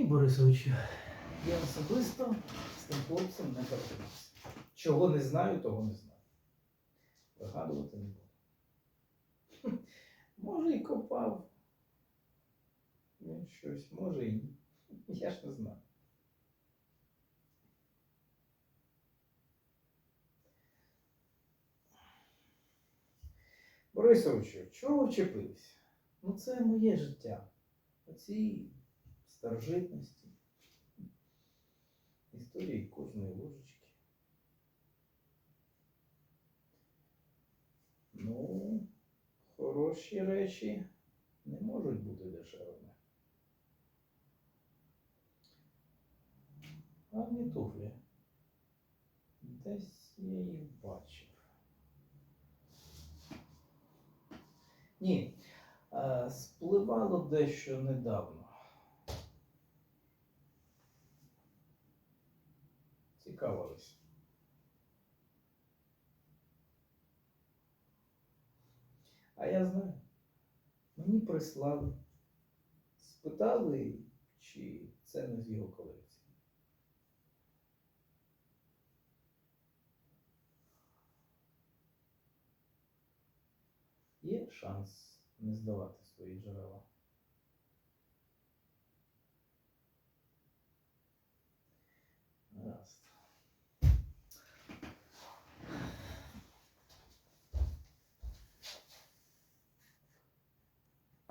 Ні, Борисовичу, я особисто з тим хлопцем не перетинався. Чого не знаю, того не знаю. Вигадувати не буду. Може, і копав. Він щось, може і ні. Я ж не знаю. Борисовичу, чого вчепилися? Ну, це моє життя. Оці старожитності, історії кожної ложечки. Ну, хороші речі не можуть бути дешевими. Гарні туфлі. Десь я їх бачив. Ні, е, спливало дещо недавно. Цікавились. А я знаю. Мені прислали. Спитали, чи це не з його колекції. Є шанс не здавати свої джерела.